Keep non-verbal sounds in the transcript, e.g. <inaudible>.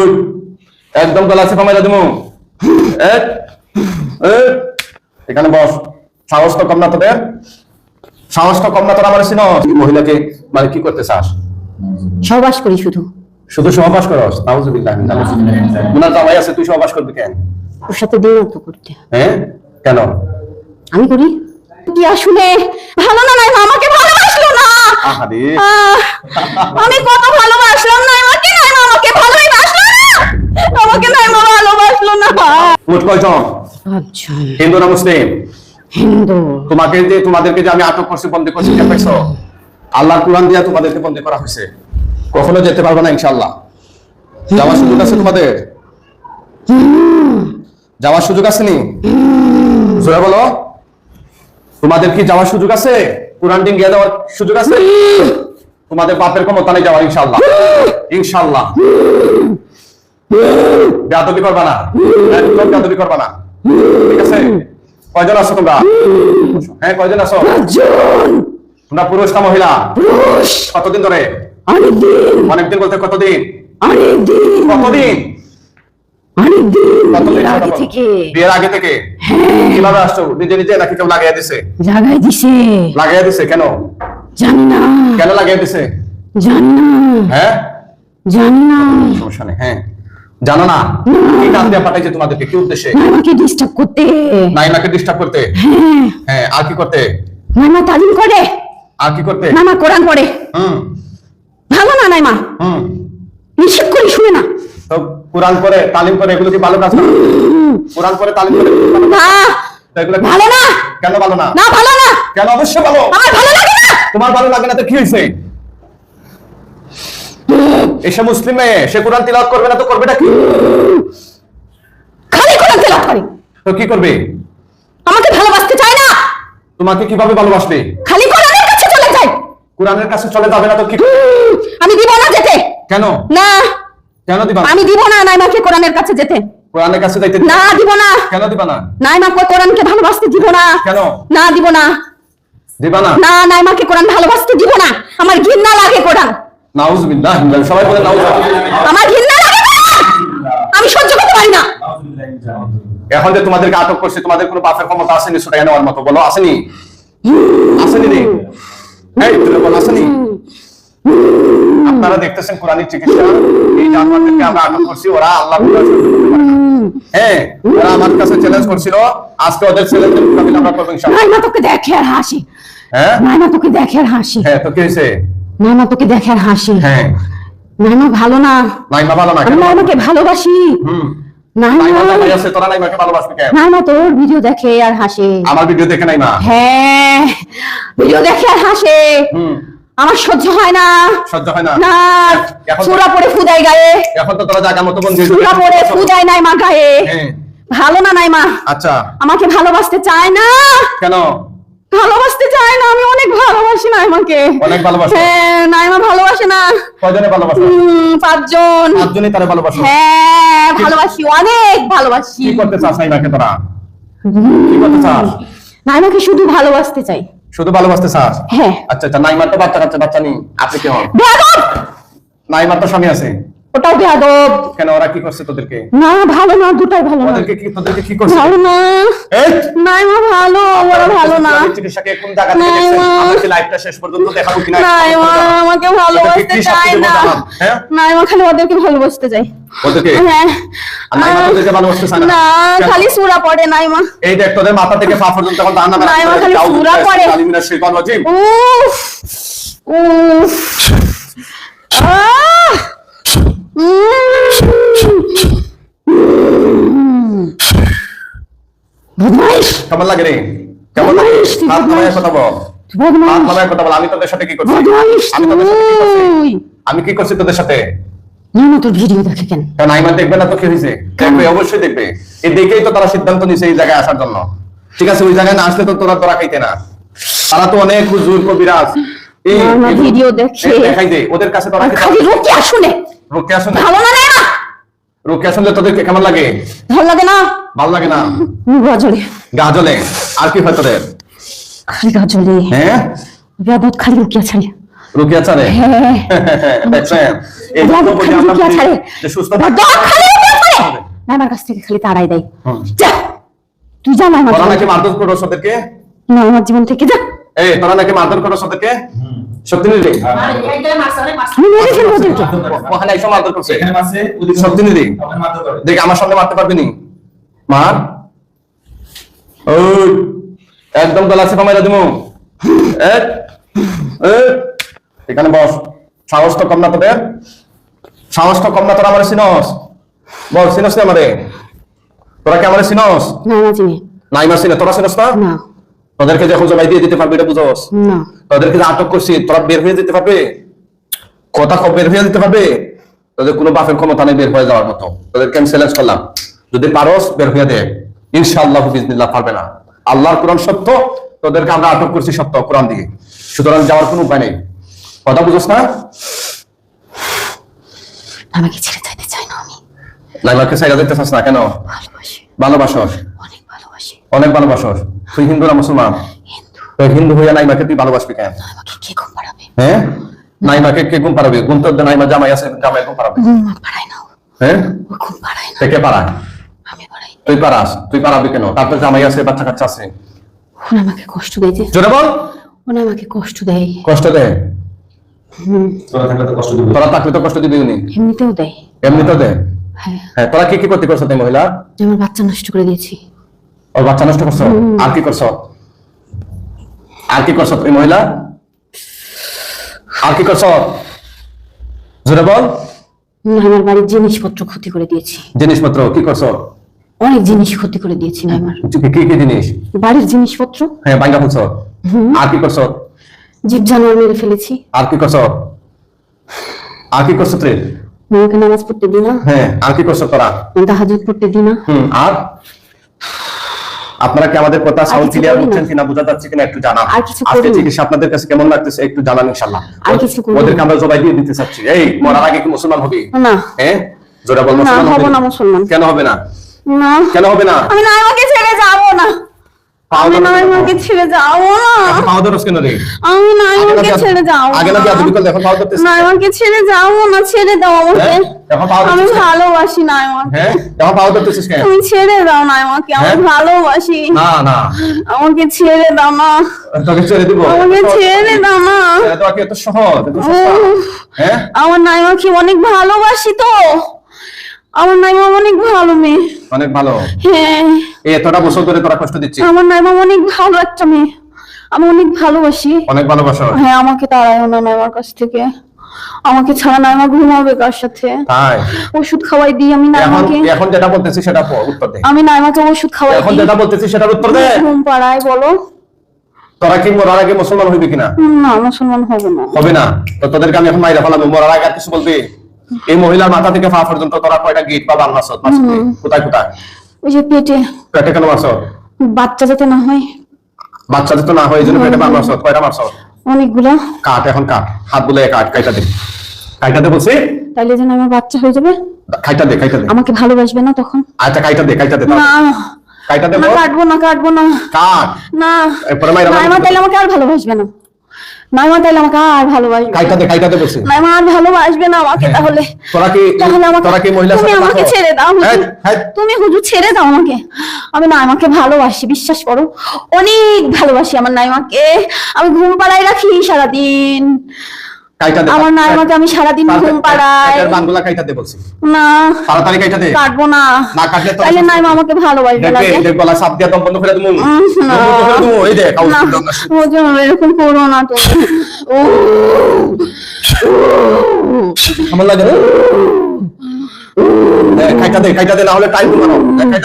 Good একদম গলা চেপা মেরে দিমু। এক, এক। এখানে বস সাহস তো কম না তোদের? সাহস তো কম না তোর আমার চিনো মহিলাকে মানে কি করতে চাস? সহবাস করি শুধু। শুধু সহবাস করস? নাউজুবিল্লাহ উনার জামাই আছে তুই সহবাস করবি কেন? ওর সাথে দিন তো করতে। হ্যাঁ? কেন? আমি করি? কি আসলে? ভালো না নাই আমাকে ভালোবাসলো না। আহারে। আমি কত ভালোবাসলাম না আমাকে না আমাকে নাই ভালোবাসলো না। মোট কয়জন? হিন্দু না মুসলিম? হিন্দু। তোমাকে যে তোমাদেরকে যে আমি আটক করছি বন্দি করছি কে পাইছো আল্লাহর কোরআন দিয়া তোমাদেরকে বন্দি করা হয়েছে। কখনো যেতে পারবে না ইনশাল্লাহ যাওয়ার সুযোগ আছে তোমাদের? যাওয়ার সুযোগ আছে নি জোরে বলো। তোমাদের কি যাওয়ার সুযোগ আছে? কোরআন ডিং গিয়ে যাওয়ার সুযোগ আছে? তোমাদের বাপের ক্ষমতা নেই যাওয়ার ইনশাল্লাহ ইনশাল্লাহ বেয়াদবি করবা না। একদম বেয়াদবি করবা না। ঠিক আছে? কয়জন আছো তোমরা? হ্যাঁ কয়জন আছো? তোমরা পুরুষ না মহিলা? পুরুষ। কতদিন ধরে? অনেকদিন। অনেকদিন বলতে কতদিন? অনেকদিন। কতদিন? অনেকদিন। আগে থেকে। বিয়ের আগে থেকে? কীভাবে আসছো? নিজে নিজে নাকি কেউ লাগিয়ে দিছে? দিছে কেন? জানি না। কেন লাগিয়ে দিছে? জানি না। হ্যাঁ? জানি না। সমস্যা নেই হ্যাঁ। জানো না কি কাজ দিয়ে পাঠাইছে তোমাদেরকে? কি উদ্দেশ্যে? আমাকে ডিস্টার্ব করতে। নাইমাকে ডিস্টার্ব করতে? হ্যাঁ। হ্যাঁ আর কি করতে? নাইমা তালিম করে। আর কি করতে? নাইমা কোরআন পড়ে। হুম। ভালো না নাইমা? হুম। নিষেধ করি শুনে না। তো কোরআন করে তালিম করে এগুলো কি ভালো কাজ না? কোরআন করে তালিম করে এগুলো ভালো না। এগুলো ভালো না। কেন ভালো না? না ভালো না। কেন অবশ্যই ভালো? আমার ভালো লাগে না। তোমার ভালো লাগে না তো কি হয়েছে? এসে মুসলিম মেয়ে সে কোরআন তিলাওয়াত করবে না তো করবেটা কি? খালি কোরআন তেলাওয়াত করে। তো কি করবে? আমাকে ভালোবাসতে চায় না। তোমাকে কীভাবে ভালোবাসবে? খালি কোরআনের কাছে চলে যায়। কোরআনের কাছে চলে যাবে না তো কি আমি দিব না যেতে। কেন? না। কেন দিবা না? আমি দিব না নাইমাকে কোরআনের কাছে যেতে। কোরআনের কাছে যাইতে না দিব না। কেন দিবা না? নাইমাকে কোরআনকে ভালোবাসতে দিব না। কেন? না দিব না। দিবা না? না নাইমাকে কোরআন ভালোবাসতে দিব না। আমার ঘৃণা লাগে কোরআন। নাউজুবিল্লাহ সবাই বলে নাউজুবিল্লাহ আমার ঘৃণা লাগে আমি সহ্য করতে পারি না। এখন যে তোমাদেরকে আটক করছে তোমাদের কোনো বাপের ক্ষমতা আসেনি নেওয়ার মতো। বলো আসেনি? আসেনি রে। এই তুমি বলো আসেনি? আপনারা দেখতেছেন কোরআনিক চিকিৎসা। এই জানোয়ারদেরকে আমরা আটক করছি ওরা আল্লাহ হ্যাঁ ওরা আমার কাছে চ্যালেঞ্জ করছিল। আজকে ওদের চ্যালেঞ্জের মোকাবিলা আমরা করব ইনশাআল্লাহ। নাইমা তোকে দেখে আর হাসি। হ্যাঁ? নাইমা তোকে দেখে আর হাসি। হ্যাঁ তো কি হয়েছে? নাইমা তোকে দেখে আর হাসি। হ্যাঁ। নাইমা ভালো না। নাইমা ভালো না আমি নাইমাকে ভালোবাসি। হুম। তোরা ভিডিও দেখে আর হাসে। আমার ভিডিও দেখে নাইমা? হ্যাঁ। ভিডিও দেখে আর হাসে। আমার সহ্য হয় না। সহ্য হয় না? না। ফুদাই গায়ে। এখন তো তোরা জায়গা মতো বন্ধু ফুদাই নাই মা গায়ে। হ্যাঁ। ভালো না নাই মা আচ্ছা। আমাকে ভালোবাসতে চায় না। কেন? ভালোবাসতে চায় না আমি অনেক ভালোবাসি না নাইমাকে। অনেক ভালোবাসো? হ্যাঁ নাইমা ভালোবাসে না। কয়জনে ভালোবাসো? পাঁচজন। পাঁচজনই তারা ভালোবাসো? হ্যাঁ ভালোবাসি অনেক ভালোবাসি। কি করতে চাস নাইমাকে তোরা? কি করতে চাস? নাইমাকে শুধু ভালোবাসতে চাই। শুধু ভালোবাসতে চাস? হ্যাঁ। আচ্ছা আচ্ছা নাইমার তো বাচ্চা কাচ্চা বাচ্চা নেই। আপনি কি হন? নাইমার তো স্বামী আছে। ওটাও বেয়াদব কেন ওরা কি করছে তোদেরকে? না ভালো না দুটাই ভালো না। ওদেরকে কি তোদেরকে কি করছে? ভালো না। এই! নাইমা ভালো ওরা ভালো না। চিকিৎসাকে কোন জায়গা থেকে দেখছেন আমরা কি লাইভটা শেষ পর্যন্ত দেখাবো কিনা? নাইমা আমাকে ভালোবাসতে চায় না। জানান, হ্যাঁ? নাইমা খালি ওদেরকে ভালোবাসতে চাই। ওদেরকে? হ্যাঁ। আর নাইমা তোদেরকে ভালোবাসতে চায় না। না খালি সুরা পড়ে নাইমা এই দেখ তোদের মাথা থেকে পা পর্যন্ত এখন দাঁড়ানো নাইমা খালি সুরা পড়ে। উফ উফ। আহ! কেমন লাগে রে? কেমন লাগে? হাত নামায় কথা বল। হাত নামায় কথা বল। আমি তোদের সাথে কি করছি? আমি তোদের সাথে কি করছি? আমি কি করছি তোদের সাথে? নাইমা ভিডিও দেখে কেন? কারণ আইমান দেখবে না তো কি হয়েছে? দেখবে অবশ্যই দেখবে। এই দেখেই তো তারা সিদ্ধান্ত নিছে এই জায়গায় আসার জন্য। ঠিক আছে ওই জায়গায় না আসলে তো তোরা তোরা খাইতে না। তারা তো অনেক হুজুর কবিরাজ। এই ভিডিও। দেখাই দে ওদের কাছে তোরা খালি রোকে আসুন। ভালো না। নাইমা রোকে আসলে তোদের কেমন লাগে? ভালো লাগে না। ভালো লাগে না? গাজরে গাজলে। আর কি হয় তোদের? খালি গাজরে হ্যাঁ? বেয়াদত খালি রোকিয়া ছাড়ি রুকিয়া ছাড়ে হ্যাঁ। <laughs> দেখছেন এই আমরা ছাড়ে। যে সুস্থ খালি রুকিয়া ছাড়ে। নাইমার কাছ থেকে খালি তাড়াই দেয়। তুই যা তোরা জীবন। নাকি থেকে। মারধর করো ওদেরকে না আমার জীবন থেকে যা। এই তোরা নাকি মারধর করো ওদেরকে ওখানে এসে মারধর করছে ওখানে মারতে পারে দেখ আমার সামনে মারতে পারবি নি? মার। ওই একদম গলা চেপা মাইরা দিমু। এক, এক। এখানে বস। সাহস তো কম না তোদের? সাহস তো কম না তোরা আমার সিনস বল সিনস নি আমারে? তোরা কি আমার সিনস না চিনি। নাই মার সিনে তোরা সিনস না? না। তোদেরকে যখন জবাই দিয়ে দিতে পারবি এটা বুঝোস না। তোদেরকে যে আটক করছি তোরা বের হয়ে যেতে পারবে? কথা বের হয়ে যেতে পারবে? তোদের কোনো বাপের ক্ষমতা নেই বের হয়ে যাওয়ার মতো। তোদেরকে আমি চ্যালেঞ্জ করলাম। যদি পারস বের হয়ে দে। ইনশাআল্লাহ বিজনিল্লাহ পারবে না। আল্লাহর কোরআন সত্য তোদেরকে আমরা আটক করছি সত্য কোরআন দিকে সুতরাং যাওয়ার কোনো উপায় নেই। কথা বুঝোস না? আমাকে ছেড়ে যেতে চাই না আমি। লাইমাকে সাইডা দেখতে চাস না কেন? ভালোবাসি। ভালোবাসি অনেক ভালোবাসস তুই হিন্দু না মুসলমান? হিন্দু। তুই হিন্দু হইয়া নাইমাকে তুই ভালোবাসবি কেন? হ্যাঁ? নাইমাকে কে ঘুম পারাবে ঘুম তোর নাইমা জামাই আছে জামাই ঘুম পারাবে। হ্যাঁ? কে পারায় তুই পারাস তুই পারাবি কেন? তারপর জামাই আছে বাচ্চা কাচ্চা আছে। আমাকে কষ্ট দেয় জোরে বল। আমাকে কষ্ট দেয়। কষ্ট দে। হুম। তোরা থাকলে তো কষ্ট দিবে। তোরা থাকলে দিবি উনি। এমনিতেও দেয়। এমনি তো দে হ্যাঁ। হ্যাঁ তোরা কি কি করতে করছ তুই মহিলা? আমার বাচ্চা নষ্ট করে দিয়েছি। ওর বাচ্চা নষ্ট করছ? আর কি করছ? আর কি করছ তুই মহিলা? আর কি করছ? জোরে বল। আমার বাড়ির জিনিসপত্র ক্ষতি করে দিয়েছি। জিনিসপত্র কি করছ? অনেক জিনিস ক্ষতি করে দিয়েছি আমার। কি কি জিনিস? বাড়ির জিনিসপত্র? হ্যাঁ বাইঙ্গা ফুলছো আর কি করছ? জীব জানোয়ার মেরে ফেলেছি। আর কি করছ? আর কি করছ তুই নামাজ পড়তে দিই না। হ্যাঁ আর কি করছ তোরা? তাহাজুদ পড়তে দিই না। হুম আর? আপনারা কি আমাদের কথা সাউন্ড ক্লিয়ার বুঝছেন হচ্ছেন কিনা বোঝা যাচ্ছে কিনা একটু জানান। আজকে চিকিৎসা আপনাদের কাছে কেমন লাগতেছে একটু জানান ইনশাআল্লাহ। ওদেরকে আমরা জবাই দিয়ে দিতে চাচ্ছি। এই মরার আগে কি মুসলমান হবে? না। হ্যাঁ জোরা বল মুসলমান হবে না মুসলমান। কেন হবে না? না। কেন হবে না? আমি না আমাকে ছেড়ে যাব না। আমি? ছেড়ে না কেন রে? আমি ছেড়ে আগে না। দাও আমাকে। হ্যাঁ? আমি হ্যাঁ? কেন? তুমি ছেড়ে দাও আমি হ্যাঁ? ভালোবাসি। না না। আমাকে ছেড়ে দাও না। তোকে ছেড়ে দিব। আমাকে ছেড়ে দাও না। এত সহজ? হ্যাঁ? আমার নাইমাকে অনেক ভালোবাসি তো। আমার নাইমা অনেক ভালো মেয়ে। অনেক ভালো? হ্যাঁ। এতটা বছর ধরে তোরা কষ্ট দিচ্ছিস? আমার নাইমা অনেক ভালো একটা মেয়ে। আমি অনেক ভালোবাসি। অনেক ভালোবাসো? হ্যাঁ আমাকে তাড়াইও না নাইমার কাছ থেকে। আমাকে ছাড়া নাইমা ঘুমাবে কার সাথে? তাই? ওষুধ খাওয়াই দিই আমি নাইমাকে। এখন যেটা বলতেছি সেটা উত্তর দে। আমি নাইমাকে ওষুধ খাওয়াই এখন যেটা বলতেছি সেটার উত্তর দে। ঘুম পাড়ায় বলো। তোরা কি মরার আগে মুসলমান হইবি কিনা? না মুসলমান হবে না। হবে না। তো তোদেরকে আমি এখন মাইরা ফেলাবো। মরার আগে কিছু বলবি? এই মহিলার মাথা থেকে পা পর্যন্ত তোরা কয়টা গিট বা বাল মারছত মারছত? কোথায় কোথায়? ওই যে পেটে। পেটে কেন মারছত বাচ্চা যাতে না হয়। বাচ্চা যাতে না হয় এই জন্য পেটে বাল মারছত কয়টা মারছত অনেকগুলা। কাট এখন কাট হাত বলে কাট কাইটা দে। কাইটা দে বলছি। তাইলে যেন আমার বাচ্চা হয়ে যাবে। খাইটা দে খাইটা দে। আমাকে ভালোবাসবে না তখন। আচ্ছা কাইটা দে কাইটা দে না। কাইটা দে না কাটবো না কাটবো না। কাট। না। এরপরে মাইরা মারবি। তাইলে আমাকে আর ভালোবাসবে না। নাইমা তাইলে আমাকে আর ভালোবাসবে কাইটা না। দে কাইটা দে বলছি। নাইমা আর ভালোবাসবে না আমাকে হ্যাঁ। তাহলে। তোরা কি তাহলে আমাকে তোরা কি মহিলা তুমি আমাকে ছেড়ে দাও। তুমি হুজুর ছেড়ে দাও আমাকে। আমি নাইমাকে ভালোবাসি বিশ্বাস করো। অনেক ভালোবাসি আমার নাইমাকে আমি ঘুম পাড়াই রাখি সারাদিন। আমার নাইমাকে আমি সারাদিন ঘুম পাড়াই বানগুলা কাইটা বলছি। না তাড়াতাড়ি কাইটা কাটবো না। না কাটলে তো তাহলে নাইমা আমাকে ভালোবাসবে না দেখ গলা সাপ দিয়া দম বন্ধ করে এই দেখ না, হুজুর, এরকম করো না তুমি ও। কেমন লাগে? রে? দে, দে কাইটা দে না হলে টাইম মারো দে, দে।